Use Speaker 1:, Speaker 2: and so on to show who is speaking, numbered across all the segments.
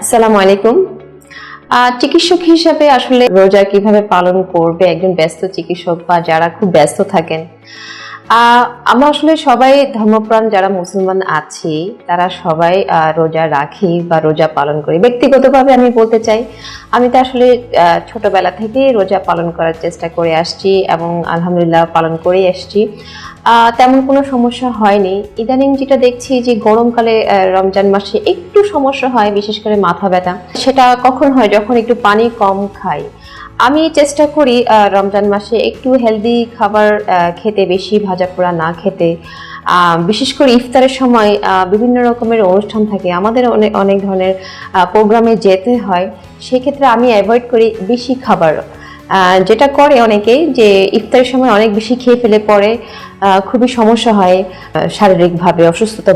Speaker 1: আসসালামু আলাইকুম। চিকিৎসক হিসাবে আসলে রোজা কীভাবে পালন করবে? একজন ব্যস্ত চিকিৎসক বা যারা খুব ব্যস্ত থাকেন আমরা আসলে সবাই ধর্মপ্রাণ যারা মুসলমান আছি, তারা সবাই রোজা রাখি বা রোজা পালন করি। ব্যক্তিগতভাবে আমি বলতে চাই, আমি তো আসলে ছোটবেলা থেকে রোজা পালন করার চেষ্টা করে আসছি এবং আলহামদুলিল্লাহ পালন করেই আসছি। তেমন কোনো সমস্যা হয়নি। ইদানিং যেটা দেখছি যে গরমকালে রমজান মাসে একটু সমস্যা হয়, বিশেষ করে মাথা ব্যথা। সেটা কখন হয়? যখন একটু পানি কম খাই। আমি চেষ্টা করি রমজান মাসে একটু হেলদি খাবার খেতে বেশি, ভাজা পোড়া না খেতে। বিশেষ করে ইফতারের সময় বিভিন্ন রকমের অনুষ্ঠান থাকে। আমাদের অনেক অনেক ধরনের প্রোগ্রামে যেতে হয়। সেক্ষেত্রে আমি অ্যাভয়েড করি বেশি খাবার। যেটা করে অনেকেই যে ইফতারের সময় অনেক বেশি খেয়ে ফেলে পরে খুবই সমস্যা হয় শারীরিকভাবে অসুস্থতা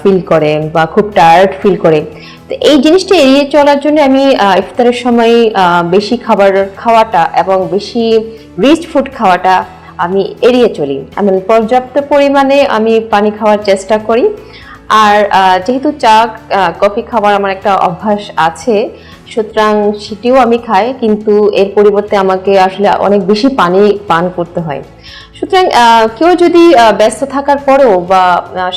Speaker 1: ফিল করে বা খুব টায়ার্ড ফিল করে। তো এই জিনিসটা এড়িয়ে চলার জন্য আমি ইফতারের সময় বেশি খাবার খাওয়াটা এবং বেশি রিচ ফুড খাওয়াটা আমি এড়িয়ে চলি। আমি পর্যাপ্ত পরিমাণে আমি পানি খাওয়ার চেষ্টা করি। আর যেহেতু চা কফি খাওয়ার আমার একটা অভ্যাস আছে, সুতরাং সেটিও আমি খাই, কিন্তু এর পরিবর্তে আমাকে আসলে অনেক বেশি পানি পান করতে হয়। সুতরাং কেউ যদি ব্যস্ত থাকার পরেও বা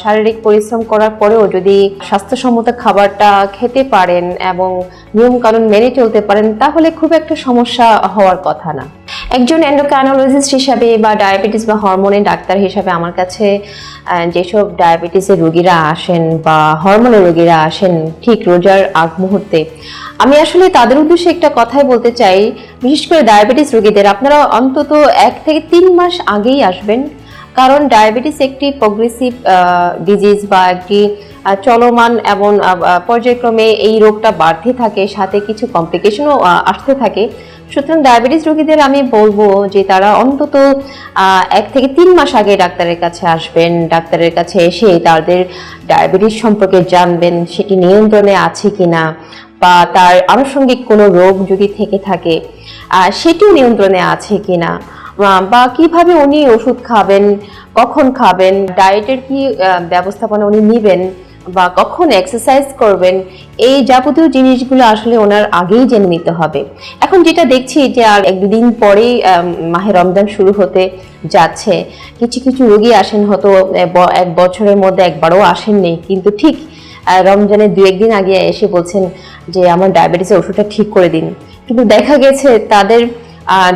Speaker 1: শারীরিক পরিশ্রম করার পরেও যদি স্বাস্থ্যসম্মত খাবারটা খেতে পারেন এবং নিয়মকানুন মেনে চলতে পারেন, তাহলে খুব একটা সমস্যা হওয়ার কথা না। একজন এন্ডোক্রাইনোলজিস্ট হিসাবে বা ডায়াবেটিস বা হরমোনের ডাক্তার হিসাবে আমার কাছে যেসব ডায়াবেটিসের রোগীরা আসেন বা হরমোনের রোগীরা আসেন ঠিক রোজার আগ মুহূর্তে, আমি আসলে তাদের উদ্দেশ্যে একটা কথাই বলতে চাই। বিশেষ করে ডায়াবেটিস রোগীদের, আপনারা অন্তত এক থেকে তিন মাস আগেই আসবেন। কারণ ডায়াবেটিস একটি প্রগ্রেসিভ ডিজিজ বা একটি চলমান এবং পর্যায়ক্রমে এই রোগটা বাড়তে থাকে, সাথে কিছু কমপ্লিকেশনও আসতে থাকে। সুতরাং ডায়াবেটিস রোগীদের আমি বলব যে তারা অন্তত এক থেকে তিন মাস আগে ডাক্তারের কাছে আসবেন, ডাক্তারের কাছে এসে তাদের ডায়াবেটিস সম্পর্কে জানবেন, সেটি নিয়ন্ত্রণে আছে কি না বা তার আনুষঙ্গিক কোনো রোগ যদি থেকে থাকে সেটিও নিয়ন্ত্রণে আছে কি না বা কীভাবে উনি ওষুধ খাবেন, কখন খাবেন, ডায়েটের কি ব্যবস্থাপনা উনি নেবেন বা কখন এক্সারসাইজ করবেন, এই যাবতীয় জিনিসগুলো আসলে ওনার আগেই জেনে নিতে হবে। এখন যেটা দেখছি যে আর এক দুদিন পরেই মাহে রমজান শুরু হতে যাচ্ছে। কিছু কিছু রোগী আসেন, হয়তো এক বছরের মধ্যে একবারও আসেননি। কিন্তু ঠিক রমজানের দু একদিন আগে এসে বলছেন যে, আমার ডায়াবেটিসের ওষুধটা ঠিক করে দিন। কিন্তু দেখা গেছে তাদের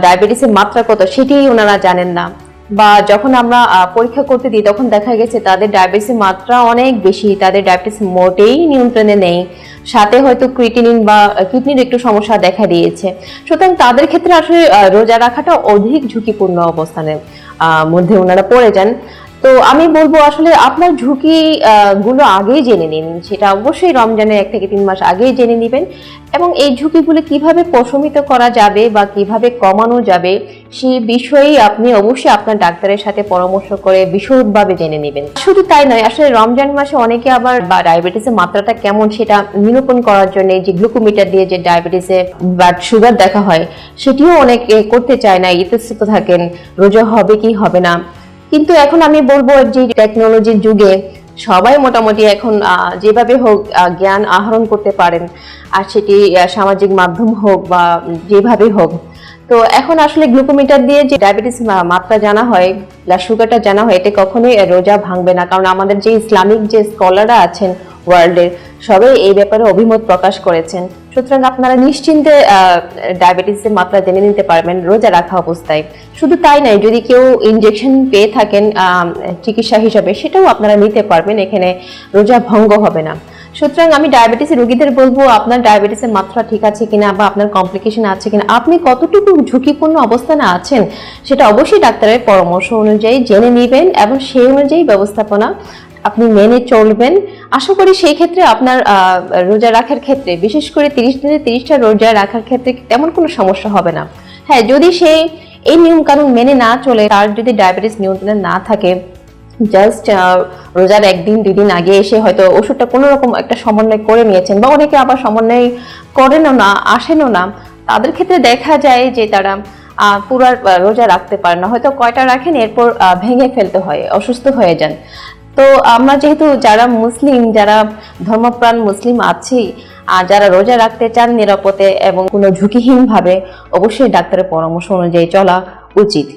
Speaker 1: ডায়াবেটিসের মাত্রা কত সেটিই ওনারা জানেন না। বা যখন আমরা পরীক্ষা করতে দিই, তখন দেখা গেছে তাদের ডায়াবেটিসের মাত্রা অনেক বেশি। তাদের ডায়াবেটিস মোটেই নিয়ন্ত্রণে নেই। সাথে হয়তো ক্রিটিনিন বা কিডনির একটু সমস্যা দেখা দিয়েছে। সুতরাং তাদের ক্ষেত্রে আসলে রোজা রাখাটা অধিক ঝুঁকিপূর্ণ অবস্থানের মধ্যে ওনারা পড়ে যান। তো আমি বলব আসলে আপনার ঝুঁকি গুলো আগেই জেনে নিন। সেটা অবশ্যই রমজানের এক থেকে তিন মাস আগেই জেনে নেবেন। এবং এই ঝুঁকিগুলো কীভাবে প্রশমিত করা যাবে বা কীভাবে কমানো যাবে সেই বিষয়ে আপনি অবশ্যই আপনার ডাক্তারের সাথে পরামর্শ করে বিশদভাবে জেনে নেবেন। শুধু তাই নয়, আসলে রমজান মাসে অনেকে আবার বা ডায়াবেটিসের মাত্রাটা কেমন সেটা নিরূপণ করার জন্য যে গ্লুকোমিটার দিয়ে যে ডায়াবেটিসে ব্লাড সুগার দেখা হয়, সেটিও অনেকে করতে চায় না, ইতস্তত থাকেন, রোজা হবে কি হবে না। কিন্তু এখন আমি বলব যে টেকনোলজির যুগে সবাই মোটামুটি এখন যেভাবে হোক জ্ঞান আহরণ করতে পারেন। আর সেটি সামাজিক মাধ্যম হোক বা যেভাবে হোক। তো এখন আসলে গ্লুকোমিটার দিয়ে যে ডায়াবেটিস মাত্রা জানা হয় ব্লাড সুগারটা জানা হয়, এতে কখনোই রোজা ভাঙবে না। কারণ আমাদের যে ইসলামিক যে স্কলাররা আছেন ওয়ার্ল্ডের সবাই এই ব্যাপারে অভিমত প্রকাশ করেছেন। সুতরাং আপনারা নিশ্চিন্তে ডায়াবেটিসের মাত্রা জেনে নিতে পারবেন রোজা রাখা অবস্থায়। শুধু তাই নয়, যদি কেউ ইনজেকশন পেয়ে থাকেন চিকিৎসা হিসাবে, সেটাও আপনারা নিতে পারবেন, এখানে রোজা ভঙ্গ হবে না। সুতরাং আমি ডায়াবেটিসের রোগীদের বলব, আপনার ডায়াবেটিসের মাত্রা ঠিক আছে কিনা বা আপনার কমপ্লিকেশন আছে কিনা, আপনি কতটুকু ঝুঁকিপূর্ণ অবস্থানে আছেন, সেটা অবশ্যই ডাক্তারের পরামর্শ অনুযায়ী জেনে নেবেন এবং সেই অনুযায়ী ব্যবস্থাপনা আপনি মেনে চলবেন। আশা করি সেই ক্ষেত্রে আপনার রোজা রাখার ক্ষেত্রে, বিশেষ করে তিরিশ দিনে তিরিশটা রোজা রাখার ক্ষেত্রে তেমন কোনো সমস্যা হবে না। হ্যাঁ যদি সে এই নিয়ম কানুন মেনে না চলে, তার যদি ডায়াবেটিস নিয়ন্ত্রণে না থাকে জাস্ট রোজার একদিন দুই দিন আগে এসে হয়তো ওষুধটা কোনো রকম একটা সমন্বয় করে নিয়েছেন বা অনেকে আবার সমন্বয় করেনও না, আসেনও না, তাদের ক্ষেত্রে দেখা যায় যে তারা পুরো রোজা রাখতে পারে না। হয়তো কয়টা রাখেন, এরপর ভেঙে ফেলতে হয়, অসুস্থ হয়ে যান। তো আমরা যেহেতু যারা মুসলিম, যারা ধর্মপ্রাণ মুসলিম আছি, আর যারা রোজা রাখতে চান নিরাপদে এবং কোনো ঝুঁকিহীনভাবে, অবশ্যই ডাক্তারের পরামর্শ অনুযায়ী চলা উচিত।